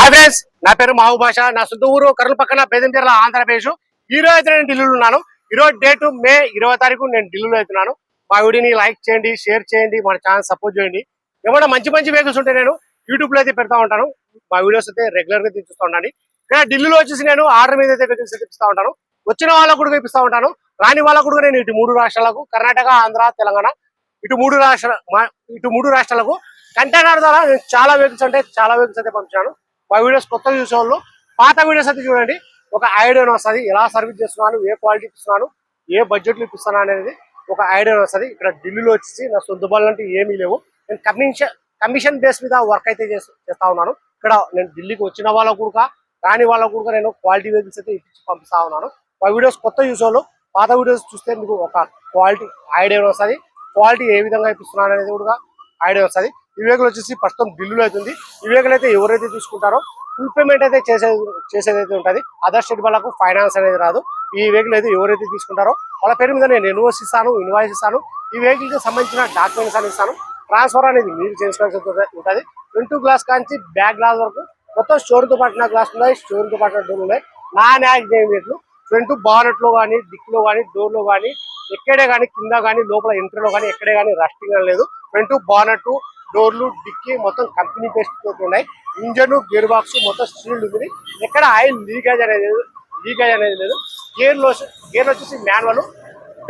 Friends నా పేరు మాహు నా సొంత ఊరు కర్నూలు పక్కన బేదంచెర్ల ఆంధ్రప్రదేశ్. ఈ రోజు అయితే నేను ఢిల్లీలో ఉన్నాను. ఈరోజు డేట్ మే ఇరవై తారీఖు నేను ఢిల్లీలో అవుతున్నాను మా వీడియోని లైక్ చేయండి షేర్ చేయండి మన ఛానల్ సపోర్ట్ చేయండి. ఏమన్నా మంచి మంచి వెహికల్స్ ఉంటే నేను యూట్యూబ్లో అయితే పెడతా ఉంటాను. మా వీడియోస్ అయితే రెగ్యులర్గా తీపిస్తూ ఉండండి. ఇక్కడ ఢిల్లీలో వచ్చేసి నేను ఆర్డర్ మీద అయితే వెహికల్స్ తెప్పిస్తూ ఉంటాను. వచ్చిన వాళ్ళకు కూడా తెప్పిస్తూ ఉంటాను. రాని వాళ్ళకు కూడా నేను ఇటు మూడు రాష్ట్రాలకు కర్ణాటక ఆంధ్ర తెలంగాణ ఇటు మూడు రాష్ట్ర మా- ఇటు మూడు రాష్ట్రాలకు కంటైనర్ ద్వారా నేను చాలా వెహికల్స్ అంటే చాలా వెహికల్స్ అయితే పంపించాను. మా వీడియోస్ కొత్తగా చూసేవాళ్ళు పాత వీడియోస్ అయితే చూడండి. ఒక ఐడియా వస్తుంది ఎలా సర్వీస్ చేస్తున్నాను ఏ క్వాలిటీ ఇస్తున్నాను ఏ బడ్జెట్లు ఇప్పిస్తున్నాను అనేది ఒక ఐడియా వస్తుంది. ఇక్కడ ఢిల్లీలో వచ్చేసి నా సొంత బళ్ళు అంటే ఏమీ లేవు. నేను కమిషన్ కమిషన్ బేస్ మీద వర్క్ అయితే చేస్తా ఉన్నాను. ఇక్కడ నేను ఢిల్లీకి వచ్చిన వాళ్ళకు కూడా రాని వాళ్ళకు కూడా నేను క్వాలిటీ వెహికల్స్ అయితే ఇప్పించి పంపిస్తా ఉన్నాను. మా వీడియోస్ కొత్త యూస్ పాత వీడియోస్ చూస్తే మీకు ఒక క్వాలిటీ ఐడియా వస్తుంది. క్వాలిటీ ఏ విధంగా ఇప్పిస్తున్నాను అనేది కూడా ఐడియా వస్తుంది. ఈ వెహికల్ వచ్చేసి ప్రస్తుతం ఢిల్లీలో అవుతుంది ఈ వెహికల్ అయితే ఎవరైతే తీసుకుంటారో ఫుల్ పేమెంట్ అయితే చేసే చేసేది అయితే ఉంటుంది. అదర్ స్టేట్ వాళ్ళకు ఫైనాన్స్ అనేది రాదు. ఈ వెహికల్ అయితే ఎవరైతే తీసుకుంటారో వాళ్ళ పేరు మీద నేను ఎన్వోస్ ఇస్తాను ఇన్వాయిస్ ఇస్తాను. ఈ వెహికల్కి సంబంధించిన డాక్యుమెంట్స్ అని ఇస్తాను. ట్రాన్స్ఫర్ అనేది మీరు చేసుకోవాల్సి ఉంటుంది. ఫ్రంట్ గ్లాస్ కాంచి బ్యాక్ గ్లాస్ వరకు మొత్తం స్టోర్తో పట్టిన గ్లాస్ ఉన్నాయి స్టోర్తో పట్టిన డోర్ ఉన్నాయి. నాన్ యాక్సిడెంట్లు ఫ్రంట్ బానెట్లో కానీ డిక్లో కానీ డోర్లో కానీ ఎక్కడే కానీ కింద కానీ లోపల ఎంట్రీలో కానీ ఎక్కడే కానీ రస్టింగ్ లేదు. ఫ్రంట్ బానెట్ డోర్లు డిక్కి మొత్తం కంపెనీ బేస్ట్ ఉన్నాయి. ఇంజన్ గేర్ బాక్స్ మొత్తం స్టీల్ ఉంది. ఎక్కడ ఆయిల్ లీకేజ్ అనేది లేదు. లీకేజ్ అనేది లేదు. గేర్లో గేర్ వచ్చేసి మాన్యువల్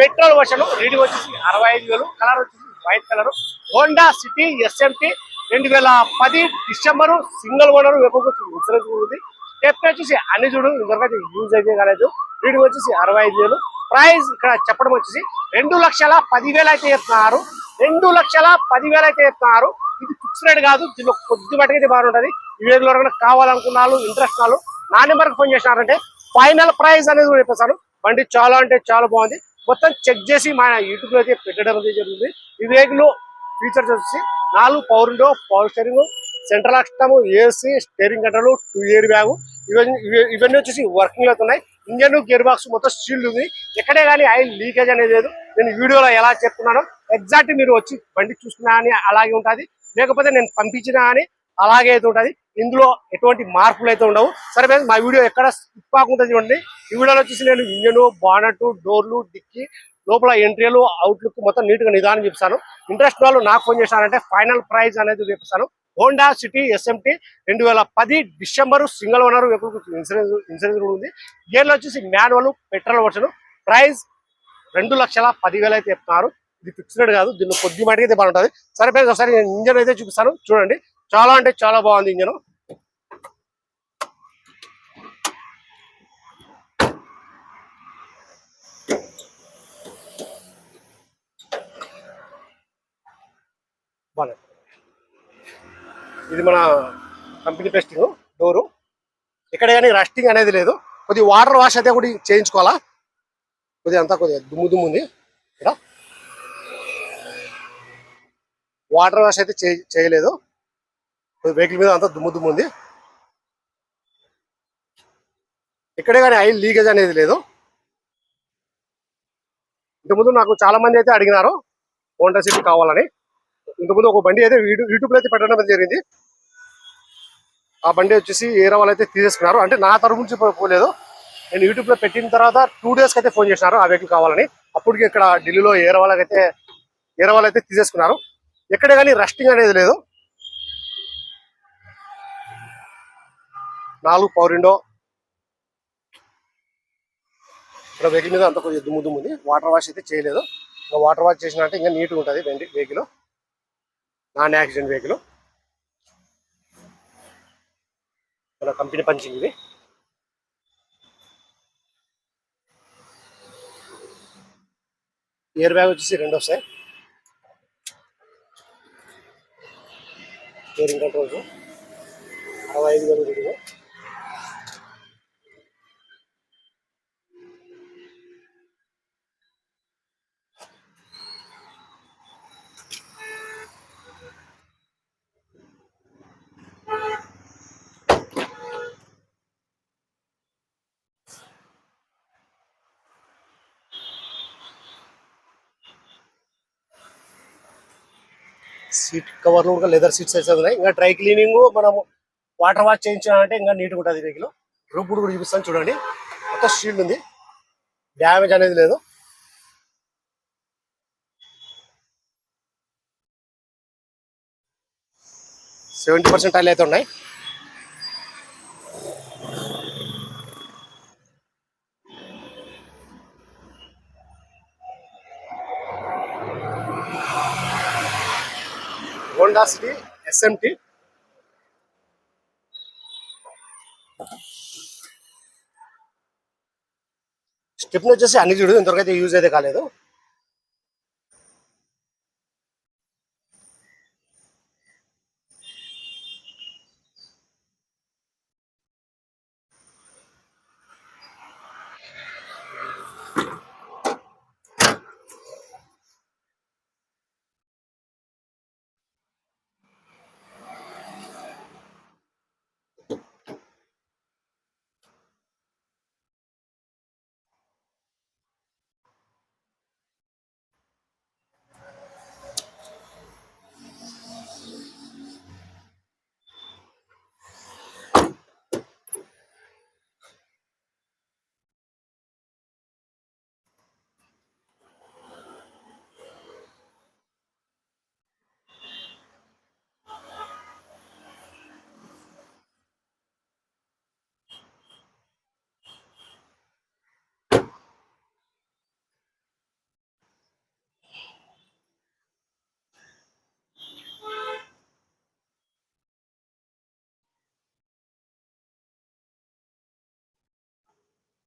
పెట్రోల్ వర్షన్ రీడింగ్ వచ్చేసి అరవై ఐదు వేలు. కలర్ వచ్చేసి white colour. Honda City SMT రెండు వేల పది డిసెంబర్ సింగిల్ ఓనర్ ఇన్సూరెన్స్ ఉంది. టెప్ వచ్చేసి అన్ని చూడు ఇంతవరకు యూజ్ అయితే కాలేదు. రీడింగ్ వచ్చేసి అరవై ఐదు వేలు. ప్రైస్ ఇక్కడ చెప్పడం వచ్చేసి రెండు లక్షల పదివేలు అయితే చెప్తున్నారు. రెండు లక్షల పదివేలు అయితే చెప్తున్నారు. ఇది ఫిక్స్ రేట్ కాదు దీనిలో కొద్ది మటుకైతే బాగుంటది. ఈ వేలు ఎవరైనా కావాలనుకున్నారు ఇంట్రెస్ట్ వాళ్ళు నా నెంబర్కి ఫోన్ చేసినారంటే ఫైనల్ ప్రైస్ అనేది కూడా చెప్పేస్తాను. బండి చాలా అంటే చాలా బాగుంది. మొత్తం చెక్ చేసి మన యూట్యూబ్లో అయితే పెట్టడం అనేది జరుగుతుంది. ఈ ఫీచర్స్ వచ్చేసి నాలుగు power window power steering central system AC steering control two airbag ఇవన్నీ ఇవన్నీ వచ్చేసి వర్కింగ్ ఉన్నాయి. ఇంజన్ గేర్ బాక్స్ మొత్తం స్టీల్ ఉంది. ఎక్కడే కానీ ఆయిల్ లీకేజ్ అనేది లేదు. నేను వీడియోలో ఎలా చెప్తున్నాను ఎగ్జాక్ట్ మీరు వచ్చి బండి చూసినా అని అలాగే ఉంటుంది. లేకపోతే నేను పంపించినా అని అలాగే అయితే ఉంటుంది. ఇందులో ఎటువంటి మార్పులు అయితే ఉండవు. సరే మా వీడియో ఎక్కడ స్కిప్ కాకుండా చూడండి. ఈ వీడియోలో వచ్చేసి నేను ఇంజన్ బానట్ డోర్లు డిక్కి లోపల ఎంట్రీలు అవుట్లుక్ మొత్తం నీట్గా నిదానం చెప్తాను ఇంట్రెస్ట్ వాళ్ళు నాకు ఫోన్ చేశారంటే ఫైనల్ ప్రైజ్ అనేది చెప్తాను హోండా సిటీ ఎస్ఎంటీ రెండు వేల పది December single owner insurance insurance కూడా ఉంది. గేర్లు వచ్చేసి మాన్యువల్ పెట్రోల్ వర్షన్. ప్రైస్ రెండు లక్షల పదివేలు అయితే చెప్తున్నారు. ఇది ఫిక్స్డ్ కాదు. దీన్ని కొద్ది మటుకు అయితే బాగుంటుంది. సరే ఫ్రెండ్స్ ఒకసారి నేను ఇంజన్ అయితే చూపిస్తాను. చూడండి. చాలా అంటే చాలా బాగుంది ఇంజన్. బాగుంది ఇది మన కంపెనీ టెస్టింగ్ డోరు. ఇక్కడ కానీ రస్టింగ్ అనేది లేదు. కొద్ది వాటర్ వాష్ అయితే కూడా చేయించుకోవాలా? కొద్దిగా అంతా కొద్దిగా దుమ్ము దుమ్ము ఉంది. ఇక్కడ. వాటర్ వాష్ అయితే చేయలేదు. చేయలేదు వెహికల్ మీద అంతా దుమ్ము దుమ్ము ఉంది. ఇక్కడే కానీ ఆయిల్ లీకేజ్ అనేది లేదు. ఇంతకుముందు నాకు చాలా మంది అయితే అడిగినారు హోండా సిటీ కావాలని. ఇంతకుముందు ఒక బండి అయితే యూట్యూబ్లో అయితే పెట్టడం జరిగింది. ఆ బండి వచ్చేసి ఏరే వాళ్ళు అయితే తీసేసుకున్నారు. అంటే నా తరపు నుంచి పోలేదు. నేను యూట్యూబ్లో పెట్టిన తర్వాత టూ డేస్ అయితే ఫోన్ చేసినారు ఆ వెహికల్ కావాలని. అప్పటికి ఇక్కడ ఢిల్లీలో ఏరే వాళ్ళకైతే ఏరే వాళ్ళు అయితే తీసేసుకున్నారు. ఎక్కడే కానీ రెస్టింగ్ అనేది లేదు. నాలుగు పవర్ విండో ఇక్కడ వెహికల్ మీద అంత కొద్దిగా దుమ్ము దుమ్ము ఉంది. వాటర్ వాష్ అయితే చేయలేదు. ఇంకా వాటర్ వాష్ చేసినట్టే ఇంకా నీట్గా ఉంటుంది బండి వెహికల్ నాన్ యాక్సిడెంట్ వెహికల్. మన కంపెనీ పంచింగ్ ఇది. ఇయర్ బ్యాగ్ వచ్చేసి రెండు వస్తాయి. Steering controls. అరవై ఐదు వేలు సీట్ కవర్లు కూడా లెదర్ సీట్స్ అయితే ఉన్నాయి. ఇంకా డ్రై క్లీనింగ్ మనము వాటర్ వాష్ చేయించామంటే ఇంకా నీట్గా ఉంటుంది వెహికల్ రూప్ కూడా చూపిస్తాను చూడండి. మొత్తం షీల్డ్ ఉంది. డ్యామేజ్ అనేది లేదు. సెవెంటీ పర్సెంట్ టైల్ అయితే ఉన్నాయి. హోండా సిటీ ఎస్ఎంటి స్టెప్ని వచ్చేసి అన్ని చూడు ఇంతవరకు అయితే యూజ్ అయితే కాలేదు.